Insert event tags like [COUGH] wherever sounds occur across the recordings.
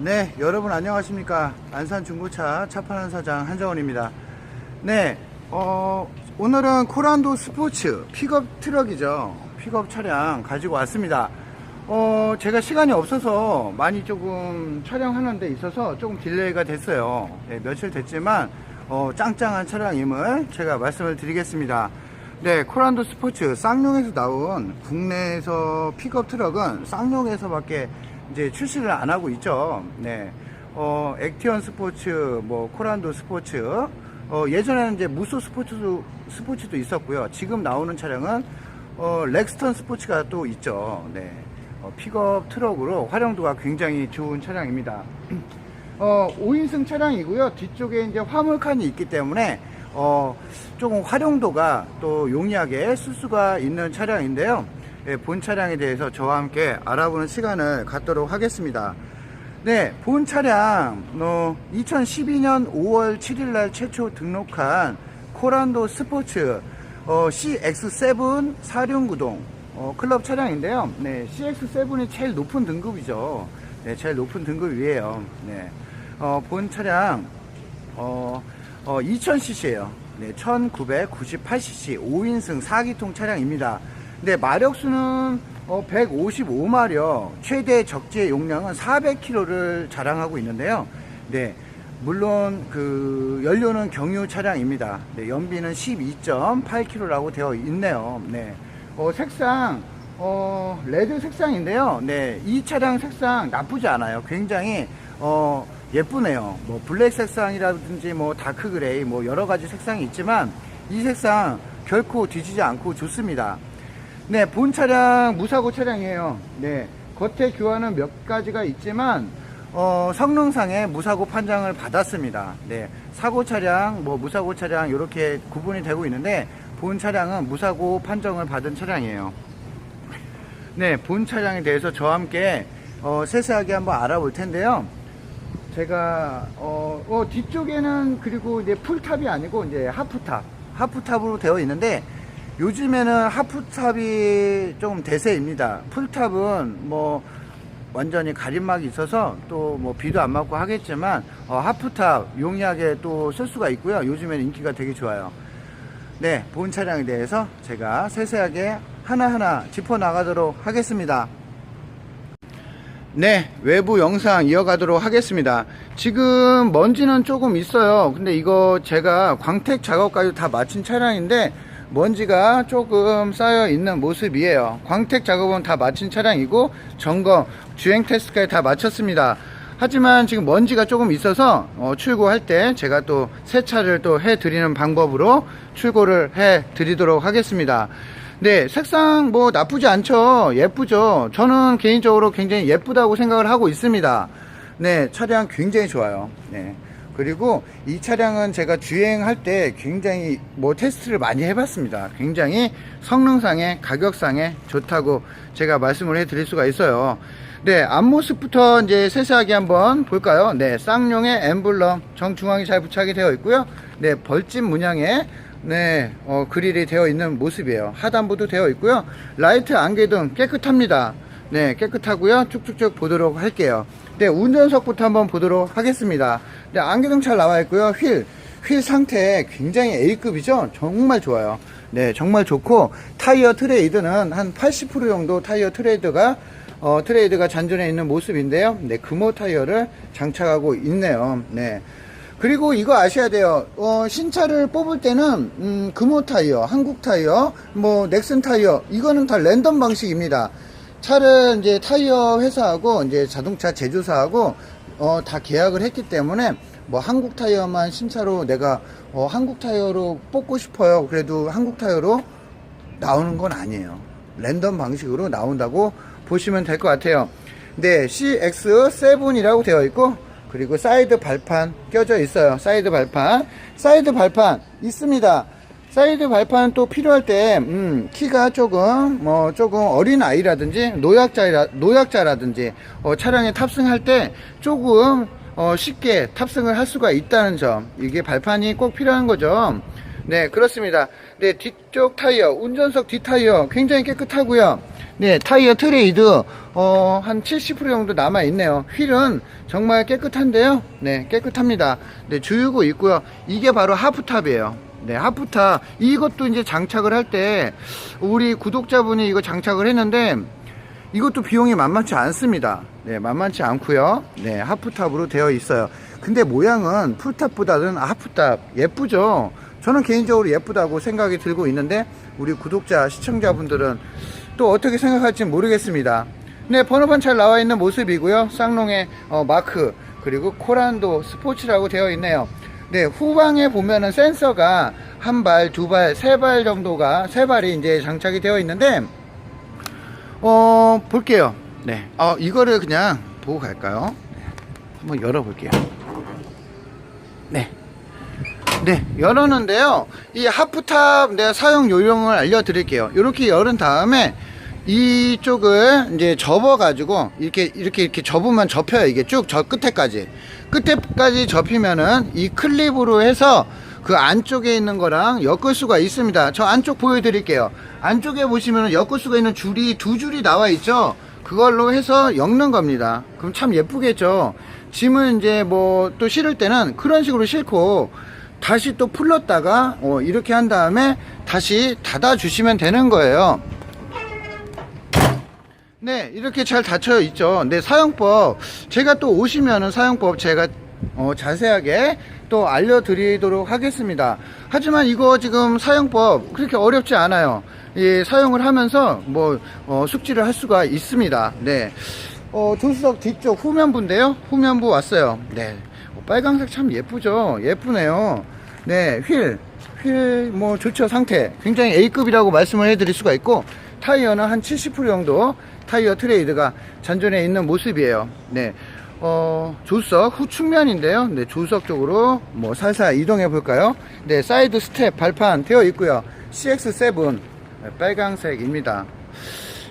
네, 여러분 안녕하십니까. 안산 중고차 차파는 사장 한정원입니다. 네, 어, 오늘은 코란도 스포츠 픽업 트럭이죠. 픽업 차량 가지고 왔습니다. 어, 제가 시간이 없어서 많이 조금 촬영하는 데 있어서 조금 딜레이가 됐어요. 네, 며칠 됐지만, 어, 짱짱한 차량임을 제가 말씀을 드리겠습니다. 네, 코란도 스포츠 쌍용에서 나온 국내에서 픽업 트럭은 쌍용에서밖에 이제 출시를 안 하고 있죠. 네, 어, 액티언 스포츠, 뭐 코란도 스포츠, 어, 예전에는 이제 무소 스포츠도 스포츠도 있었고요. 지금 나오는 차량은 어, 렉스턴 스포츠가 또 있죠. 네, 어, 픽업 트럭으로 활용도가 굉장히 좋은 차량입니다. [CLEARS THROAT] 어, 5인승 차량이고요. 뒤쪽에 이제 화물칸이 있기 때문에 어, 조금 활용도가 또 용이하게 쓸 수가 있는 차량인데요. 예, 본 차량에 대해서 저와 함께 알아보는 시간을 갖도록 하겠습니다. 네, 본 차량, 어, 2012년 5월 7일 날 최초 등록한 코란도 스포츠 어, CX7 사륜구동 어, 클럽 차량인데요. 네, CX7이 제일 높은 등급이죠. 네, 제일 높은 등급이에요. 네, 어, 본 차량 어, 어, 2000cc예요. 네, 1998cc 5인승 4기통 차량입니다. 네, 마력수는 어, 155마력, 최대 적재 용량은 400km를 자랑하고 있는데요. 네, 물론 그 연료는 경유 차량입니다. 네, 연비는 12.8km라고 되어 있네요. 네, 어, 색상 어, 레드 색상인데요. 네, 이 차량 색상 나쁘지 않아요. 굉장히 어, 예쁘네요. 뭐 블랙 색상이라든지 뭐 다크 그레이 뭐 여러 가지 색상이 있지만 이 색상 결코 뒤지지 않고 좋습니다. 네, 본 차량 무사고 차량이에요. 네, 겉에 교환은 몇 가지가 있지만 어, 성능상의 무사고 판정을 받았습니다. 네, 사고 차량, 뭐 무사고 차량 이렇게 구분이 되고 있는데 본 차량은 무사고 판정을 받은 차량이에요. 네, 본 차량에 대해서 저와 함께 어, 세세하게 한번 알아볼 텐데요. 제가 어, 어, 뒤쪽에는 그리고 이제 풀탑이 아니고 이제 하프탑, 하프탑으로 되어 있는데 요즘에는 하프탑이 좀 대세입니다. 풀탑은 뭐 완전히 가림막이 있어서 또 뭐 비도 안 맞고 하겠지만 어, 하프탑 용이하게 또 쓸 수가 있고요. 요즘에는 인기가 되게 좋아요. 네, 본 차량에 대해서 제가 세세하게 하나하나 짚어 나가도록 하겠습니다. 네, 외부 영상 이어가도록 하겠습니다. 지금 먼지는 조금 있어요. 근데 이거 제가 광택 작업까지 다 마친 차량인데 먼지가 조금 쌓여 있는 모습이에요. 광택 작업은 다 마친 차량이고 점검, 주행 테스트까지 다 마쳤습니다. 하지만 지금 먼지가 조금 있어서 어, 출고할 때 제가 또 세차를 또 해 드리는 방법으로 출고를 해 드리도록 하겠습니다. 네, 색상 뭐 나쁘지 않죠. 예쁘죠. 저는 개인적으로 굉장히 예쁘다고 생각을 하고 있습니다. 네, 차량 굉장히 좋아요. 네. 그리고 이 차량은 제가 주행할 때 굉장히 뭐 테스트를 많이 해봤습니다. 굉장히 성능상에 가격상에 좋다고 제가 말씀을 해드릴 수가 있어요. 네, 앞모습부터 이제 세세하게 한번 볼까요? 네, 쌍용의 엠블럼 정중앙이 잘 부착이 되어 있고요. 네, 벌집 문양의 네, 어, 그릴이 되어 있는 모습이에요. 하단부도 되어 있고요. 라이트 안개등 깨끗합니다. 네, 깨끗하고요. 쭉쭉쭉 보도록 할게요. 네, 운전석부터 한번 보도록 하겠습니다. 네, 안개등 잘 나와 있고요. 휠, 휠 상태 굉장히 A급이죠. 정말 좋아요. 네, 정말 좋고 타이어 트레이드는 한 80% 정도 타이어 트레이드가 어, 트레이드가 잔존해 있는 모습인데요. 네, 금호 타이어를 장착하고 있네요. 네. 그리고 이거 아셔야 돼요. 어, 신차를 뽑을 때는 음, 금호 타이어, 한국 타이어, 뭐 넥슨 타이어 이거는 다 랜덤 방식입니다. 차를 이제 타이어 회사하고 이제 자동차 제조사하고 어, 다 계약을 했기 때문에 뭐 한국 타이어만 신차로 내가 어, 한국 타이어로 뽑고 싶어요. 그래도 한국 타이어로 나오는 건 아니에요. 랜덤 방식으로 나온다고 보시면 될 것 같아요. 네, CX7이라고 되어 있고 그리고 사이드 발판 껴져 있어요. 사이드 발판. 사이드 발판 있습니다. 사이드 발판 또 필요할 때, 음, 키가 조금, 뭐, 조금 어린 아이라든지, 노약자라, 노약자라든지, 어, 차량에 탑승할 때 조금, 어, 쉽게 탑승을 할 수가 있다는 점. 이게 발판이 꼭 필요한 거죠. 네, 그렇습니다. 네, 뒤쪽 타이어, 운전석 뒷 타이어 굉장히 깨끗하고요. 네, 타이어 트레이드 어, 한 70% 정도 남아 있네요. 휠은 정말 깨끗한데요. 네, 깨끗합니다. 네, 주유구 있고요. 이게 바로 하프탑이에요. 네, 하프탑. 이것도 이제 장착을 할 때 우리 구독자분이 이거 장착을 했는데 이것도 비용이 만만치 않습니다. 네, 만만치 않고요. 네, 하프탑으로 되어 있어요. 근데 모양은 풀탑보다는 하프탑 예쁘죠? 저는 개인적으로 예쁘다고 생각이 들고 있는데 우리 구독자, 시청자분들은 또 어떻게 생각할지 모르겠습니다. 네, 번호판 잘 나와 있는 모습이고요. 쌍롱의 어, 마크 그리고 코란도 스포츠라고 되어 있네요. 네, 후방에 보면은 센서가 한 발, 두 발, 세 발 정도가 세 발이 이제 장착이 되어 있는데 어, 볼게요. 네. 어, 이거를 그냥 보고 갈까요? 네. 한번 열어 볼게요. 네. 네, 열었는데요. 이 하프탑 내가 사용 요령을 알려 드릴게요. 이렇게 열은 다음에 이쪽을 이제 접어 가지고 이렇게 이렇게 이렇게 접으면 접혀요. 이게 쭉 저 끝에까지 끝에까지 접히면은 이 클립으로 해서 그 안쪽에 있는 거랑 엮을 수가 있습니다. 저 안쪽 보여드릴게요. 안쪽에 보시면 엮을 수가 있는 줄이 두 줄이 나와 있죠. 그걸로 해서 엮는 겁니다. 그럼 참 예쁘겠죠. 짐을 이제 뭐 또 실을 때는 그런 식으로 실고 다시 또 풀렀다가 어, 이렇게 한 다음에 다시 닫아 주시면 되는 거예요. 네, 이렇게 잘 닫혀 있죠. 네, 사용법. 제가 또 오시면은 사용법 제가 어, 자세하게 또 알려드리도록 하겠습니다. 하지만 이거 지금 사용법 그렇게 어렵지 않아요. 예, 사용을 하면서 뭐, 어, 숙지를 할 수가 있습니다. 네. 어, 조수석 뒤쪽 후면부인데요. 후면부 왔어요. 네. 어, 빨강색 참 예쁘죠? 예쁘네요. 네, 휠. 휠, 뭐, 좋죠, 상태. 굉장히 A급이라고 말씀을 해드릴 수가 있고, 타이어는 한 70% 정도 타이어 트레이드가 잔존해 있는 모습이에요. 네. 어, 조수석 후측면인데요. 네, 조수석 쪽으로 뭐 살살 이동해 볼까요? 네, 사이드 스텝 발판 되어 있고요. CX7 네, 빨강색입니다.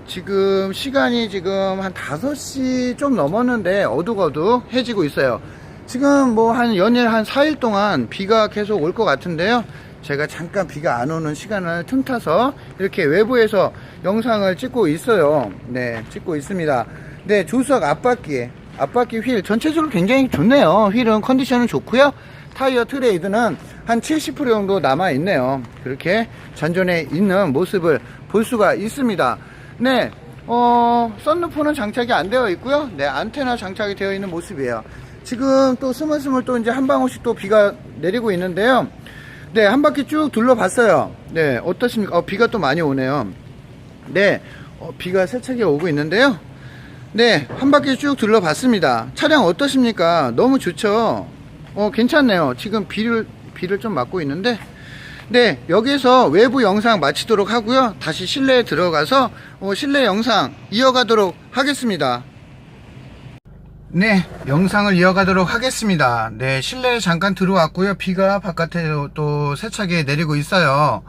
지금 시간이 지금 한 5시 좀 넘었는데 어둑어둑 해지고 있어요. 지금 뭐 한 연일 한 4일 동안 비가 계속 올 것 같은데요. 제가 잠깐 비가 안 오는 시간을 틈타서 이렇게 외부에서 영상을 찍고 있어요. 네, 찍고 있습니다. 네, 조수석 앞바퀴, 앞바퀴 휠 전체적으로 굉장히 좋네요. 휠은 컨디션은 좋고요. 타이어 트레이드는 한 70% 정도 남아 있네요. 그렇게 잔존해 있는 모습을 볼 수가 있습니다. 네, 어, 썬루프는 장착이 안 되어 있고요. 네, 안테나 장착이 되어 있는 모습이에요. 지금 또 스물스물 또 이제 한 방울씩 또 비가 내리고 있는데요. 네, 한 바퀴 쭉 둘러봤어요. 네, 어떻습니까? 어, 비가 또 많이 오네요. 네, 어, 비가 세차게 오고 있는데요. 네, 한 바퀴 쭉 둘러봤습니다. 차량 어떠십니까? 너무 좋죠? 어, 괜찮네요. 지금 비를, 비를 좀 맞고 있는데, 네, 여기서 외부 영상 마치도록 하고요. 다시 실내에 들어가서 어, 실내 영상 이어가도록 하겠습니다. 네, 영상을 이어가도록 하겠습니다. 네, 실내에 잠깐 들어왔고요. 비가 바깥에 또 세차게 내리고 있어요.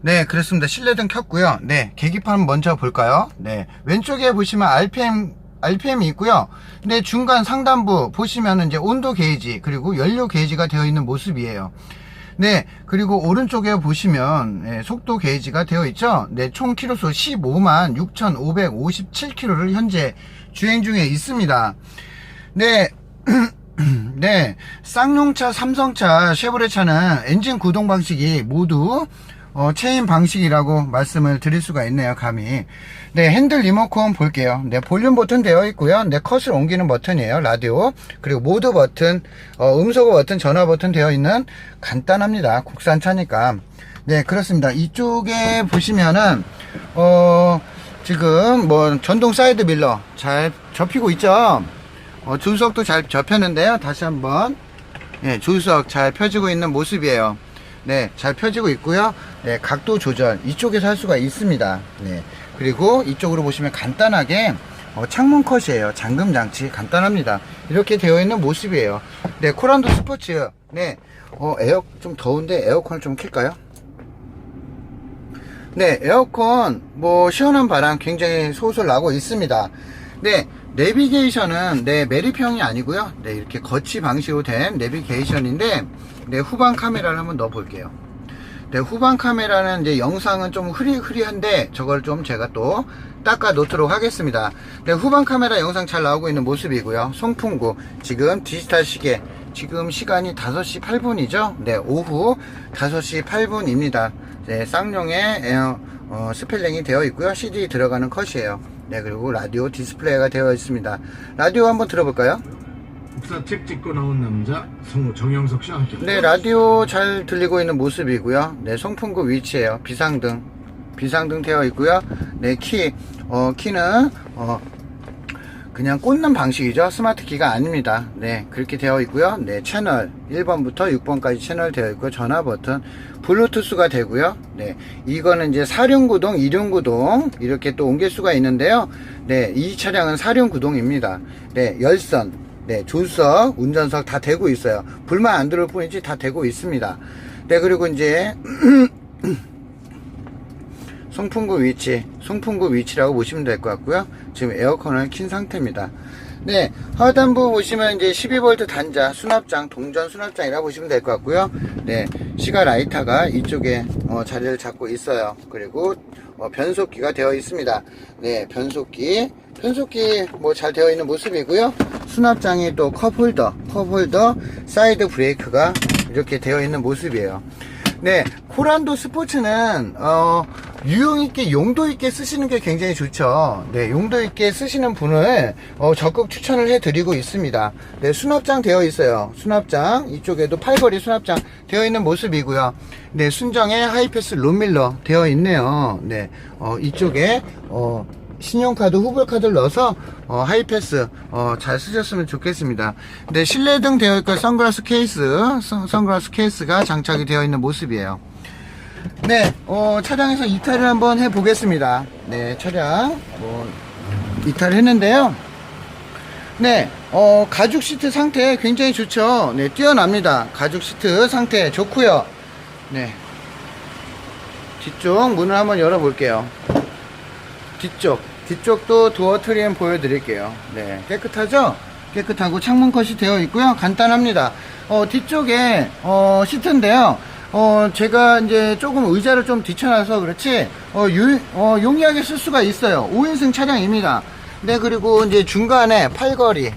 네, 그렇습니다. 실내등 켰고요. 네, 계기판 먼저 볼까요? 네, 왼쪽에 보시면 RPM RPM이 있고요. 네, 중간 상단부 보시면 이제 온도 게이지 그리고 연료 게이지가 되어 있는 모습이에요. 네, 그리고 오른쪽에 보시면 네, 속도 게이지가 되어 있죠. 네, 총 키로수 15만 6,557km를 현재 주행 중에 있습니다. 네. [CLEARS THROAT] 네. 쌍용차, 삼성차, 쉐보레차는 엔진 구동 방식이 모두 어, 체인 방식이라고 말씀을 드릴 수가 있네요, 감히. 네, 핸들 리모컨 볼게요. 네, 볼륨 버튼 되어 있고요. 네, 컷을 옮기는 버튼이에요, 라디오. 그리고 모드 버튼, 어, 음소거 버튼, 전화 버튼 되어 있는 간단합니다. 국산차니까. 네, 그렇습니다. 이쪽에 보시면은, 어, 지금 뭐 전동 사이드 밀러 잘 접히고 있죠. 어, 조수석도 잘 접혔는데요. 다시 한번 예, 조수석 잘 펴지고 있는 모습이에요. 네, 잘 펴지고 있고요. 네, 각도 조절 이쪽에서 할 수가 있습니다. 네, 그리고 이쪽으로 보시면 간단하게 어, 창문 컷이에요. 잠금 장치 간단합니다. 이렇게 되어 있는 모습이에요. 네, 코란도 스포츠. 네, 어, 에어 좀 더운데 에어컨을 좀 킬까요? 네, 에어컨 뭐 시원한 바람 굉장히 솔솔 나고 있습니다. 네, 내비게이션은 네 메리평이 아니고요. 네, 이렇게 거치 방식으로 된 내비게이션인데 네, 후방 카메라를 한번 넣어 볼게요. 네, 후방 카메라는 이제 영상은 좀 흐리흐리한데 저걸 좀 제가 또 닦아 놓도록 하겠습니다. 네, 후방 카메라 영상 잘 나오고 있는 모습이고요. 송풍구 지금 디지털 시계 지금 시간이 5시 8분이죠. 네, 오후 5시 8분입니다. 네, 쌍용의 에어, 어, 스펠링이 되어 있고요. CD 들어가는 컷이에요. 네, 그리고 라디오 디스플레이가 되어 있습니다. 라디오 한번 들어볼까요? 국사책 찍고 나온 남자 성우 정영석 씨와 함께 네, 라디오 잘 들리고 있는 모습이고요. 네, 송풍구 위치에요. 비상등. 비상등 되어 있고요. 네, 키. 어, 키는, 어, 그냥 꽂는 방식이죠. 스마트 키가 아닙니다. 네, 그렇게 되어 있고요. 네, 채널 1번부터 6번까지 채널 되어 있고 전화 버튼 블루투스가 되고요. 네, 이거는 이제 사륜구동, 이륜구동 이렇게 또 옮길 수가 있는데요. 네, 이 차량은 사륜구동입니다. 네, 열선, 네, 조수석, 운전석 다 되고 있어요. 불만 안 들어올 뿐이지 다 되고 있습니다. 네, 그리고 이제 [CLEARS THROAT] 송풍구 위치, 송풍구 위치라고 보시면 될 것 같고요. 지금 에어컨을 킨 상태입니다. 네, 하단부 보시면 이제 12V 단자, 수납장, 동전 수납장이라고 보시면 될 것 같고요. 네, 시가 라이터가 이쪽에 어, 자리를 잡고 있어요. 그리고 어, 변속기가 되어 있습니다. 네, 변속기, 변속기 뭐 잘 되어 있는 모습이고요. 수납장이 또 컵홀더, 컵홀더, 사이드 브레이크가 이렇게 되어 있는 모습이에요. 네, 코란도 스포츠는 어, 유용 있게 용도 있게 쓰시는 게 굉장히 좋죠. 네, 용도 있게 쓰시는 분을 어, 적극 추천을 해드리고 있습니다. 네, 수납장 되어 있어요. 수납장 이쪽에도 팔걸이 수납장 되어 있는 모습이고요. 네, 순정에 하이패스 롬밀러 되어 있네요. 네, 어, 이쪽에 어, 신용카드, 후불카드를 넣어서 어, 하이패스 어, 잘 쓰셨으면 좋겠습니다. 네, 실내등 되어 있고 선글라스 케이스, 선, 선글라스 케이스가 장착이 되어 있는 모습이에요. 네, 어, 차량에서 이탈을 한번 해보겠습니다. 네, 차량 뭐 이탈을 했는데요. 네, 어, 가죽 시트 상태 굉장히 좋죠. 네, 뛰어납니다. 가죽 시트 상태 좋고요. 네, 뒤쪽 문을 한번 열어볼게요. 뒤쪽 뒤쪽도 도어 트림 보여드릴게요 네 깨끗하죠 깨끗하고 창문 컷이 되어 있고요 간단합니다 어 뒤쪽에 어 시트인데요 어 제가 이제 조금 의자를 좀 뒤쳐놔서 그렇지 어, 유, 어 용이하게 쓸 수가 있어요 5인승 차량입니다 네 그리고 이제 중간에 팔걸이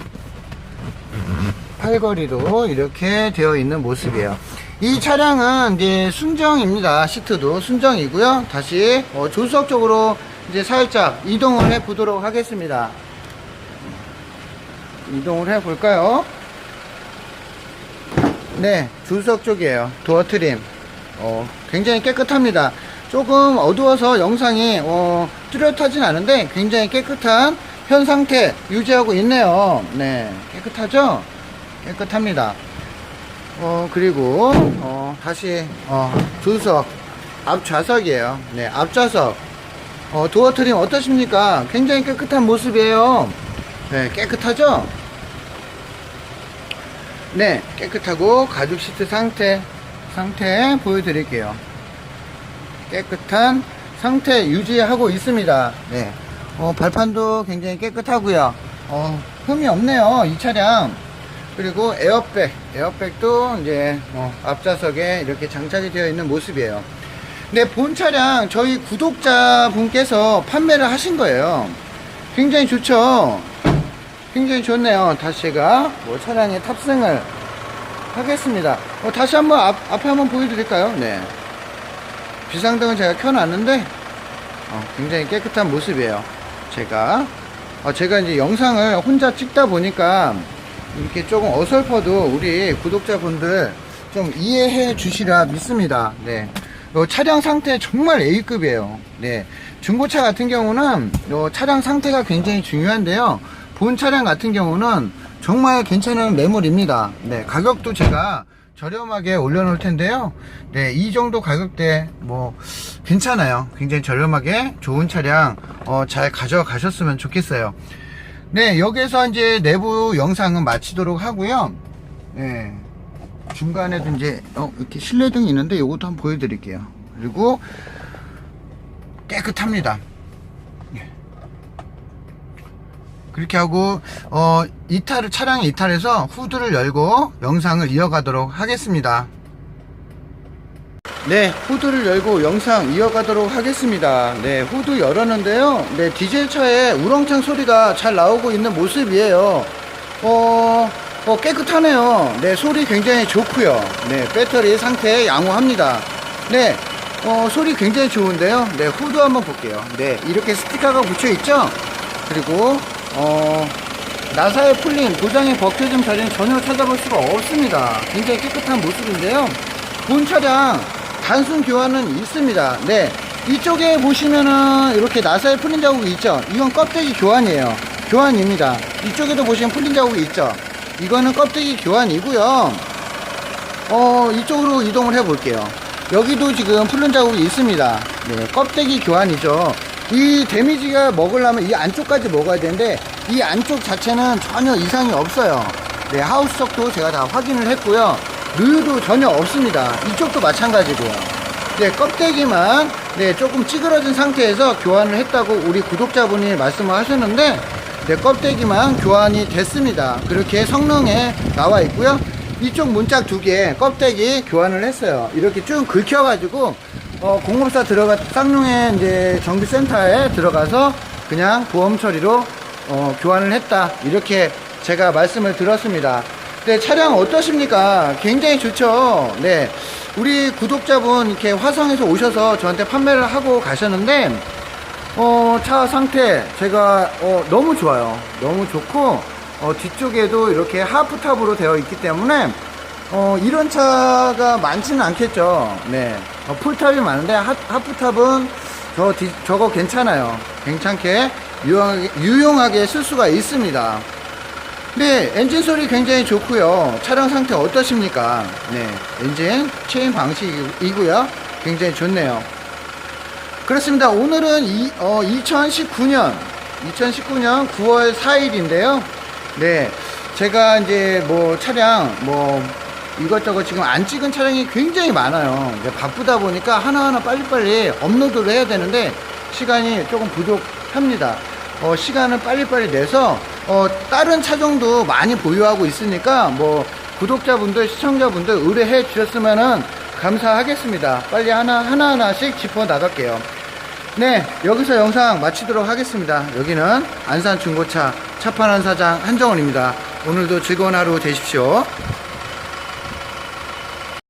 팔걸이도 이렇게 되어 있는 모습이에요. 이 차량은 이제 순정입니다. 시트도 순정이고요. 다시 어, 조수석 쪽으로 이제 살짝 이동을 해 보도록 하겠습니다. 이동을 해 볼까요? 네, 조수석 쪽이에요. 도어 트림. 어, 굉장히 깨끗합니다. 조금 어두워서 영상이 어, 뚜렷하진 않은데 굉장히 깨끗한 현 상태 유지하고 있네요. 네, 깨끗하죠? 깨끗합니다. 어, 그리고, 어, 다시, 어, 조수석, 앞 좌석이에요. 네, 앞 좌석. 어, 도어 트림 어떠십니까? 굉장히 깨끗한 모습이에요. 네, 깨끗하죠? 네, 깨끗하고 가죽 시트 상태, 상태 보여드릴게요. 깨끗한 상태 유지하고 있습니다. 네. 어, 발판도 굉장히 깨끗하고요. 어, 흠이 없네요. 이 차량. 그리고 에어백, 에어백도 이제 어, 앞좌석에 이렇게 장착이 되어 있는 모습이에요. 근데 본 차량 저희 구독자 분께서 판매를 하신 거예요. 굉장히 좋죠. 굉장히 좋네요. 다시 제가 뭐 차량에 탑승을 하겠습니다. 어, 다시 한번 앞, 앞에 한번 보여드릴까요? 네. 비상등은 제가 켜놨는데 어, 굉장히 깨끗한 모습이에요. 제가 어, 제가 이제 영상을 혼자 찍다 보니까 이렇게 조금 어설퍼도 우리 구독자분들 좀 이해해 주시라 믿습니다. 네. 어, 차량 상태 정말 A급이에요. 네. 중고차 같은 경우는 어, 차량 상태가 굉장히 중요한데요. 본 차량 같은 경우는 정말 괜찮은 매물입니다. 네. 가격도 제가 저렴하게 올려놓을 텐데요. 네, 이 정도 가격대 뭐 괜찮아요. 굉장히 저렴하게 좋은 차량 어, 잘 가져가셨으면 좋겠어요. 네, 여기서 이제 내부 영상은 마치도록 하고요. 네, 중간에도 이제 어, 이렇게 실내등이 있는데 이것도 한번 보여드릴게요. 그리고 깨끗합니다. 예. 그렇게 하고 어, 이탈을 차량 이탈해서 후드를 열고 영상을 이어가도록 하겠습니다. 네, 후드를 열고 영상 이어가도록 하겠습니다. 네, 후드 열었는데요. 네, 디젤 차에 우렁찬 소리가 잘 나오고 있는 모습이에요. 어, 어, 깨끗하네요. 네, 소리 굉장히 좋고요. 네, 배터리 상태 양호합니다. 네, 어, 소리 굉장히 좋은데요. 네, 후드 한번 볼게요. 네, 이렇게 스티커가 붙여 있죠? 그리고, 어, 나사에 풀린 도장에 벗겨진 자리는 전혀 찾아볼 수가 없습니다. 굉장히 깨끗한 모습인데요. 본 차량 단순 교환은 있습니다. 네. 이쪽에 보시면은 이렇게 나사에 풀린 자국이 있죠. 이건 껍데기 교환이에요. 교환입니다. 이쪽에도 보시면 풀린 자국이 있죠. 이거는 껍데기 교환이고요. 어, 이쪽으로 이동을 해 볼게요. 여기도 지금 풀린 자국이 있습니다. 네, 껍데기 교환이죠. 이 데미지가 먹으려면 이 안쪽까지 먹어야 되는데 이 안쪽 자체는 전혀 이상이 없어요. 네, 하우스석도 제가 다 확인을 했고요. 누유도 전혀 없습니다. 이쪽도 마찬가지고요. 네, 껍데기만 네, 조금 찌그러진 상태에서 교환을 했다고 우리 구독자분이 말씀을 하셨는데 네, 껍데기만 교환이 됐습니다. 그렇게 성능에 나와 있고요. 이쪽 문짝 두 개 껍데기 교환을 했어요. 이렇게 쭉 긁혀가지고 어, 공업사 들어가 쌍용의 이제 정비센터에 들어가서 그냥 보험 처리로 어, 교환을 했다. 이렇게 제가 말씀을 들었습니다. 네, 차량 어떠십니까? 굉장히 좋죠. 네, 우리 구독자분 이렇게 화성에서 오셔서 저한테 판매를 하고 가셨는데 어, 차 상태 제가 어, 너무 좋아요. 너무 좋고 어, 뒤쪽에도 이렇게 하프탑으로 되어 있기 때문에 어, 이런 차가 많지는 않겠죠. 네. 어, 풀탑이 많은데 하, 하프탑은 저 뒤- 저거 괜찮아요. 괜찮게 유용하게, 유용하게 쓸 수가 있습니다. 네, 엔진 소리 굉장히 좋고요. 차량 상태 어떠십니까? 네, 엔진 체인 방식이고요. 굉장히 좋네요. 그렇습니다. 오늘은 이, 어, 2019년 2019년 9월 4일인데요. 네, 제가 이제 뭐 차량 뭐 이것저것 지금 안 찍은 차량이 굉장히 많아요. 바쁘다 보니까 하나하나 빨리빨리 업로드를 해야 되는데 시간이 조금 부족 합니다. 어, 시간을 빨리빨리 내서 어, 다른 차종도 많이 보유하고 있으니까 뭐 구독자분들, 시청자분들 의뢰해 주셨으면은 감사하겠습니다. 빨리 하나 하나하나씩 짚어 나갈게요. 네, 여기서 영상 마치도록 하겠습니다. 여기는 안산 중고차 차판한 사장 한정원입니다. 오늘도 즐거운 하루 되십시오.